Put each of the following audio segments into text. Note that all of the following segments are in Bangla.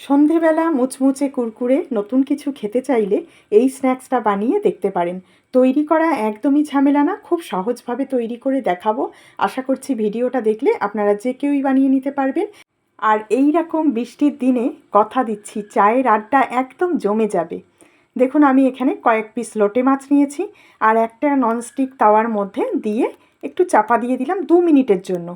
সন্ধেবেলা মুচমুচে কুরকুরে নতুন কিছু খেতে চাইলে এই স্ন্যাক্সটা বানিয়ে দেখতে পারেন। তৈরি করা একদমই ঝামেলা না, খুব সহজভাবে তৈরি করে দেখাবো। আশা করছি ভিডিওটা দেখলে আপনারা যে কেউই বানিয়ে নিতে পারবেন। আর এই রকম বৃষ্টির দিনে কথা দিচ্ছি, চায়ের আড্ডা একদম জমে যাবে। দেখুন, আমি এখানে কয়েক পিস লোটে মাছ নিয়েছি আর একটা ননস্টিক তাওয়ার মধ্যে দিয়ে একটু চাপা দিয়ে দিলাম দু মিনিটের জন্য।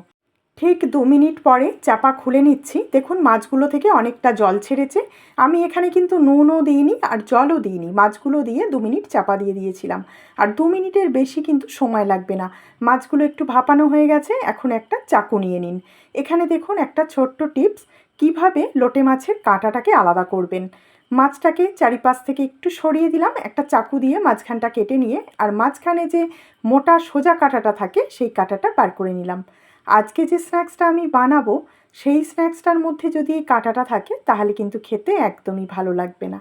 ঠিক দু মিনিট পরে চাপা খুলে নিচ্ছি। দেখুন, মাছগুলো থেকে অনেকটা জল ছেড়েছে। আমি এখানে কিন্তু নুনও দিইনি আর জলও দিইনি। মাছগুলো দিয়ে দু মিনিট চাপা দিয়ে দিয়েছিলাম। আর দু মিনিটের বেশি কিন্তু সময় লাগবে না। মাছগুলো একটু ভাপানো হয়ে গেছে। এখন একটা চাকু নিয়ে নিন। এখানে দেখুন, একটা ছোট্ট টিপস। কীভাবে লোটে মাছের কাঁটাটাকে আলাদা করবেন? মাছটাকে চারিপাশ থেকে একটু সরিয়ে দিলাম। একটা চাকু দিয়ে মাঝখানটা কেটে নিয়ে আর মাঝখানে যে মোটা সোজা কাঁটাটা থাকে, সেই কাঁটাটা বার করে নিলাম। আজকে যে স্ন্যাক্সটা আমি বানাবো, সেই স্ন্যাক্সটার মধ্যে যদি এই কাঁটাটা থাকে, তাহলে কিন্তু খেতে একদমই ভালো লাগবে না।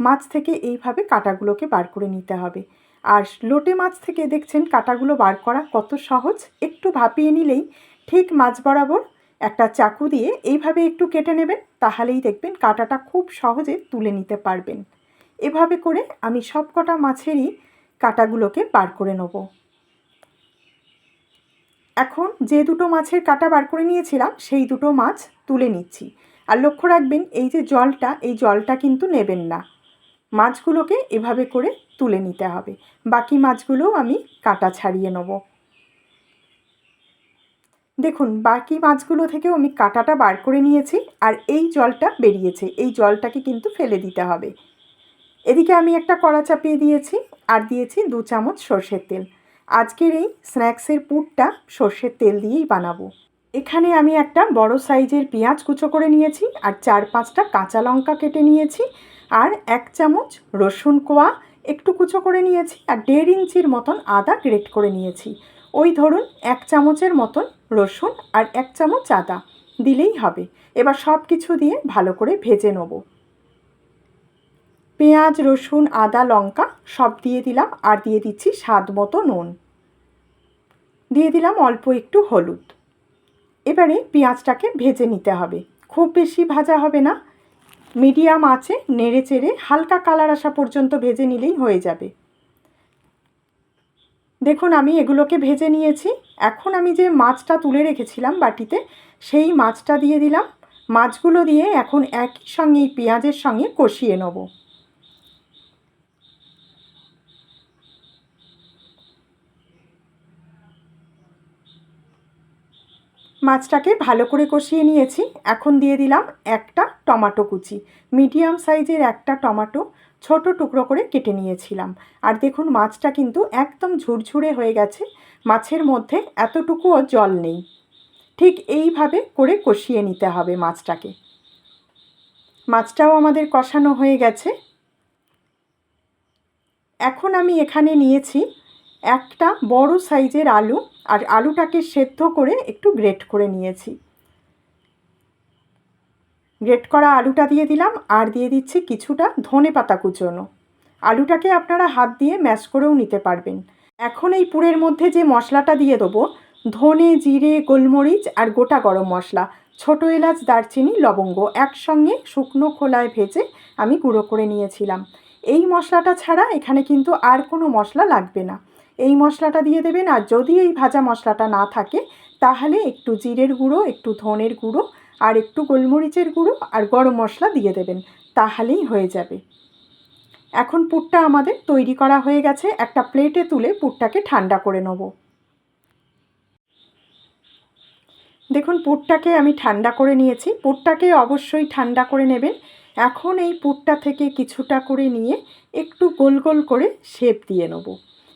মাছ থেকে এইভাবে কাঁটাগুলোকে বার করে নিতে হবে। আর লোটে মাছ থেকে দেখছেন কাঁটাগুলো বার করা কত সহজ। একটু ভাপিয়ে নিলেই ঠিক মাছ বরাবর একটা চাকু দিয়ে এইভাবে একটু কেটে নেবেন, তাহলেই দেখবেন কাঁটাটা খুব সহজে তুলে নিতে পারবেন। এভাবে করে আমি সব কটা মাছেরই কাঁটাগুলোকে বার করে নেব। এখন যে দুটো মাছের কাটা বার করে নিয়েছিলাম, সেই দুটো মাছ তুলে নিচ্ছি। আর লক্ষ্য রাখবেন, এই যে জলটা, এই জলটা কিন্তু নেবেন না। মাছগুলোকে এভাবে করে তুলে নিতে হবে। বাকি মাছগুলোও আমি কাটা ছাড়িয়ে নেব। দেখুন, বাকি মাছগুলো থেকেও আমি কাটাটা বার করে নিয়েছি, আর এই জলটা বেরিয়েছে। এই জলটাকে কিন্তু ফেলে দিতে হবে। এদিকে আমি একটা কড়া চাপিয়ে দিয়েছি, আর দিয়েছি দু চামচ সর্ষের তেল। আজকের এই স্ন্যাক্সের পুরটা সর্ষের তেল দিয়েই বানাবো। এখানে আমি একটা বড় সাইজের পেঁয়াজ কুচো করে নিয়েছি, আর চার পাঁচটা কাঁচা লঙ্কা কেটে নিয়েছি, আর এক চামচ রসুন কোয়া একটু কুচো করে নিয়েছি, আর দেড় ইঞ্চির মতন আদা গ্রেট করে নিয়েছি। ওই ধরুন এক চামচের মতন রসুন আর এক চামচ আদা, দিলেই হবে। এবার সব কিছু দিয়ে ভালো করে ভেজে নেব। পেঁয়াজ, রসুন, আদা, লঙ্কা সব দিয়ে দিলাম আর দিয়ে দিচ্ছি স্বাদ মতো নুন। দিয়ে দিলাম অল্প একটু হলুদ। এবারে পেঁয়াজটাকে ভেজে নিতে হবে। খুব বেশি ভাজা হবে না। মিডিয়াম আছে, নেড়ে চেড়ে হালকা কালার আসা পর্যন্ত ভেজে নিলেই হয়ে যাবে। দেখুন, আমি এগুলোকে ভেজে নিয়েছি। এখন আমি যে মাছটা তুলে রেখেছিলাম বাটিতে, সেই মাছটা দিয়ে দিলাম। মাছগুলো দিয়ে এখন একই সঙ্গে পেঁয়াজের সঙ্গে কষিয়ে নেব। মাছটাকে ভালো করে কষিয়ে নিয়েছি। এখন দিয়ে দিলাম একটা টমাটো কুচি। মিডিয়াম সাইজের একটা টমাটো ছোট টুকরো করে কেটে নিয়েছিলাম। আর দেখুন, মাছটা কিন্তু একদম ঝুরঝুরে হয়ে গেছে। মাছের মধ্যে এতটুকুও জল নেই। ঠিক এইভাবে করে কষিয়ে নিতে হবে মাছটাকে। মাছটাও আমাদের কষানো হয়ে গেছে। এখন আমি এখানে নিয়েছি একটা বড় সাইজের আলু আর আলুটাকে সেদ্ধ করে একটু গ্রেট করে নিয়েছি। গ্রেট করা আলুটা দিয়ে দিলাম আর দিয়ে দিচ্ছি কিছুটা ধনে পাতা কুচোনো। আলুটাকে আপনারা হাত দিয়ে ম্যাশ করেও নিতে পারবেন। এখন এই পুরের মধ্যে যে মশলাটা দিয়ে দেবো, ধনে, জিরে, গোলমরিচ আর গোটা গরম মশলা, ছোটো এলাচ, দারচিনি, লবঙ্গ একসঙ্গে শুকনো খোলায় ভেজে আমি গুঁড়ো করে নিয়েছিলাম। এই মশলাটা ছাড়া এখানে কিন্তু আর কোনো মশলা লাগবে না। এই মশলাটা দিয়ে দেবেন, আর যদি এই ভাজা মশলাটা না থাকে, তাহলে একটু জিরের গুঁড়ো, একটু ধনের গুঁড়ো, আর একটু গোলমরিচের গুঁড়ো, আর গরম মশলা দিয়ে দেবেন। তাহলেই হয়ে যাবে। এখন পুরটা আমাদের তৈরি করা হয়ে গেছে। একটা প্লেটে তুলে পুরটাকে ঠান্ডা করে নেব। দেখুন, পুরটাকে আমি ঠান্ডা করে নিয়েছি। পুরটাকে অবশ্যই ঠান্ডা করে নেবেন। এখন এই পুরটা থেকে কিছুটা করে নিয়ে একটু গোল গোল করে শেপ দিয়ে নেব।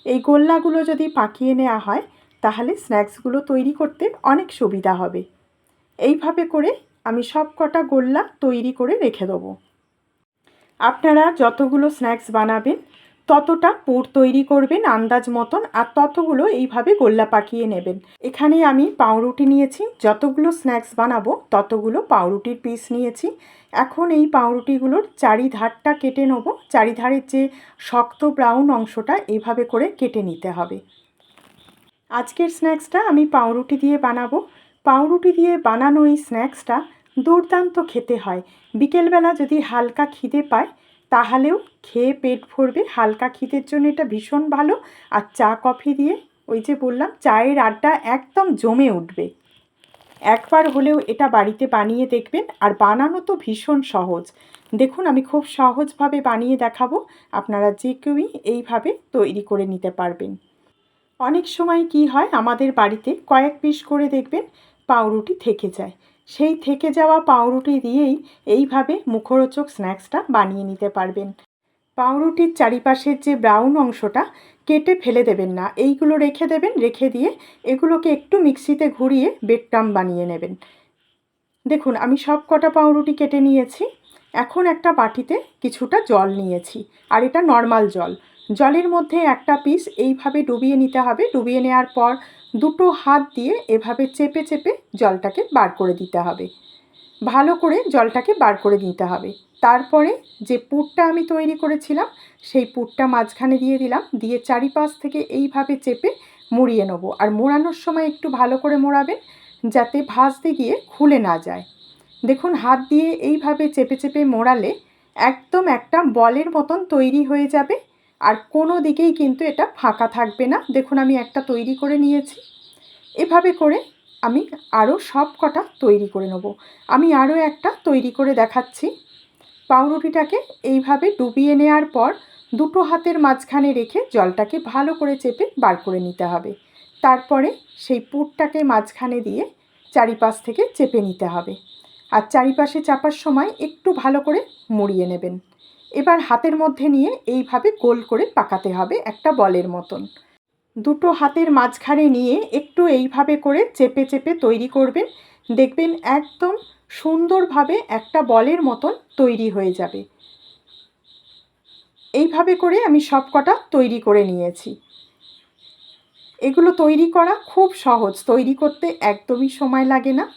এই গোল্লাগুলো যদি পাকিয়ে নেওয়া হয়, তাহলে স্ন্যাক্সগুলো তৈরি করতে অনেক সুবিধা হবে। এইভাবে করে আমি সব কটা গোল্লা তৈরি করে রেখে দেবো। আপনারা যতগুলো স্ন্যাক্স বানাবেন ততটা পুর তৈরি করবেন আন্দাজ মতন আর ততগুলো এইভাবে গোল্লা পাকিয়ে নেবেন। এখানে আমি পাউরুটি নিয়েছি, যতগুলো স্ন্যাক্স বানাবো ততগুলো পাউরুটির পিস নিয়েছি। এখন এই পাউরুটিগুলোর চারিধারটা কেটে নেব, চারিধারের যে শক্ত ব্রাউন অংশটা এইভাবে করে কেটে নিতে হবে। আজকের স্ন্যাক্সটা আমি পাউরুটি দিয়ে বানাবো। পাউরুটি দিয়ে বানানো এই স্ন্যাক্সটা দুর্দান্ত খেতে হয়। বিকেলবেলা যদি হালকা খিদে পায় তাহলেও খেয়ে পেট ভরবে, হালকা খিদের জন্য এটা ভীষণ ভালো। আর চা, কফি দিয়ে ওই যে বললাম, চায়ের আড্ডা একদম জমে উঠবে। একবার হলেও এটা বাড়িতে বানিয়ে দেখবেন, আর বানানো তো ভীষণ সহজ। দেখুন, আমি খুব সহজভাবে বানিয়ে দেখাবো, আপনারা যে কেউই এইভাবে তৈরি করে নিতে পারবেন। অনেক সময় কি হয়, আমাদের বাড়িতে কয়েক পিস করে দেখবেন, পাউরুটি থেকে যায়। সেই থেকে যাওয়া পাউরুটি দিয়েই এইভাবে মুখরোচক স্ন্যাক্সটা বানিয়ে নিতে পারবেন। পাউরুটির চারিপাশের যে ব্রাউন অংশটা কেটে ফেলে দেবেন না, এইগুলো রেখে দেবেন, রেখে দিয়ে এগুলোকে একটু মিক্সিতে ঘুরিয়ে বেডটাম বানিয়ে নেবেন। দেখুন, আমি সব কটা পাউরুটি কেটে নিয়েছি, এখন একটা বাটিতে কিছুটা জল নিয়েছি, আর এটা নর্মাল জল। জলের মধ্যে একটা পিস এইভাবে ডুবিয়ে নিতে হবে, ডুবিয়ে নেওয়ার পর দুটো হাত দিয়ে এভাবে চেপে চেপে জলটাকে বার করে দিতে হবে। ভালো করে জলটাকে বার করে দিতে হবে। তারপরে যে পুরটা আমি তৈরি করেছিলাম, সেই পুরটা মাঝখানে দিয়ে দিলাম। দিয়ে চারিপাশ থেকে এইভাবে চেপে মুড়িয়ে নেব। আর মোড়ানোর সময় একটু ভালো করে মোড়াবেন, যাতে ভাজতে গিয়ে খুলে না যায়। দেখুন, হাত দিয়ে এইভাবে চেপে চেপে মোড়ালে একদম একটা বলের মতন তৈরি হয়ে যাবে। আর কোনো দিকেই কিন্তু এটা ফাঁকা থাকবে না। দেখুন, আমি একটা তৈরি করে নিয়েছি। এভাবে করে আমি আরও সব কটা তৈরি করে নেব। আমি আরও একটা তৈরি করে দেখাচ্ছি। পাউরুটিটাকে এইভাবে ডুবিয়ে নেওয়ার পর দুটো হাতের মাঝখানে রেখে জলটাকে ভালো করে চেপে বার করে নিতে হবে। তারপরে সেই পুরটাকে মাঝখানে দিয়ে চারিপাশ থেকে চেপে নিতে হবে। আর চারিপাশে চাপার সময় একটু ভালো করে মুড়িয়ে নেবেন। এবার হাতের মধ্যে নিয়ে এইভাবে গোল করে পাকাতে হবে একটা বলের মতন। দুটো হাতের মাঝখানে নিয়ে একটু এইভাবে করে চেপে চেপে তৈরি করবেন। দেখবেন একদম সুন্দরভাবে একটা বলের মতন তৈরি হয়ে যাবে। এইভাবে করে আমি সব কটা তৈরি করে নিয়েছি। এগুলো তৈরি করা খুব সহজ, তৈরি করতে একদমই সময় লাগে না।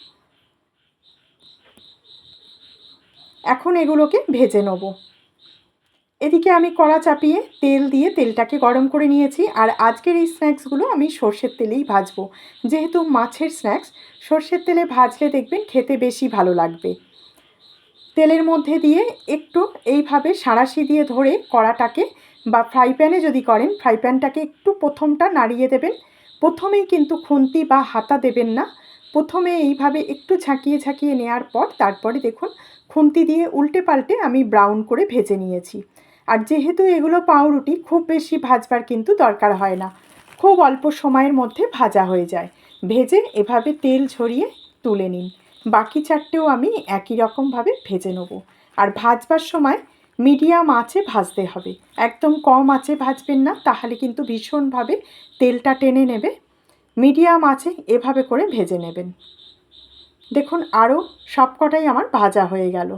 এখন এগুলোকে ভেজে নেব। এদিকে আমি কড়া চাপিয়ে তেল দিয়ে তেলটাকে গরম করে নিয়েছি আর আজকের এই স্ন্যাক্সগুলো আমি সর্ষের তেলেই ভাজবো। যেহেতু মাছের স্ন্যাক্স, সর্ষের তেলে ভাজলে দেখবেন খেতে বেশি ভালো লাগবে। তেলের মধ্যে দিয়ে একটু এইভাবে সাঁড়াশি দিয়ে ধরে কড়াটাকে বা ফ্রাই প্যানে যদি করেন, ফ্রাই প্যানটাকে একটু প্রথমটা নাড়িয়ে দেবেন। প্রথমেই কিন্তু খুন্তি বা হাতা দেবেন না। প্রথমে এইভাবে একটু ঝাঁকিয়ে ঝাঁকিয়ে নেওয়ার পর তারপরে দেখুন, খুন্তি দিয়ে উল্টে পাল্টে আমি ব্রাউন করে ভেজে নিয়েছি। আর যেহেতু এগুলো পাউরুটি, খুব বেশি ভাজবার কিন্তু দরকার হয় না। খুব অল্প সময়ের মধ্যে ভাজা হয়ে যায়। ভেজে এভাবে তেল ঝরিয়ে তুলে নিন। বাকি চারটেও আমি একই রকমভাবে ভেজে নেব। আর ভাজবার সময় মিডিয়াম আঁচে ভাজতে হবে। একদম কম আঁচে ভাজবেন না, তাহলে কিন্তু ভীষণভাবে তেলটা টেনে নেবে। মিডিয়াম আঁচে এভাবে করে ভেজে নেবেন। দেখুন, আরও সবকটাই আমার ভাজা হয়ে গেল।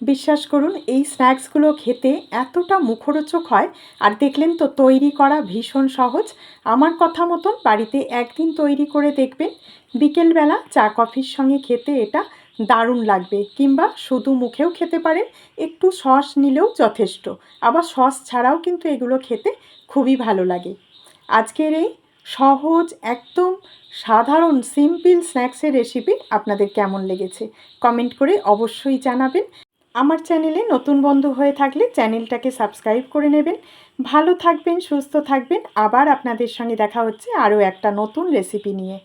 বিশ্বাস করুন, এই স্ন্যাক্সগুলো খেতে এতটা মুখরোচক হয়। আর দেখলেন তো, তৈরি করা ভীষণ সহজ। আমার কথা মতন বাড়িতে একদিন তৈরি করে দেখবেন। বিকেলবেলা চা কফির সঙ্গে খেতে এটা দারুণ লাগবে। কিংবা শুধু মুখেও খেতে পারেন, একটু সস নিলেও যথেষ্ট। আবার সস ছাড়াও কিন্তু এগুলো খেতে খুবই ভালো লাগে। আজকের এই সহজ, একদম সাধারণ, সিম্পল স্ন্যাক্সের রেসিপি আপনাদের কেমন লেগেছে? কমেন্ট করে অবশ্যই জানাবেন। আমার চ্যানেলে নতুন বন্ধু হয়ে থাকলে চ্যানেলটাকে সাবস্ক্রাইব করে নেবেন। ভালো থাকবেন, সুস্থ থাকবেন। আবার আপনাদের সঙ্গে দেখা হচ্ছে আরও একটা নতুন রেসিপি নিয়ে।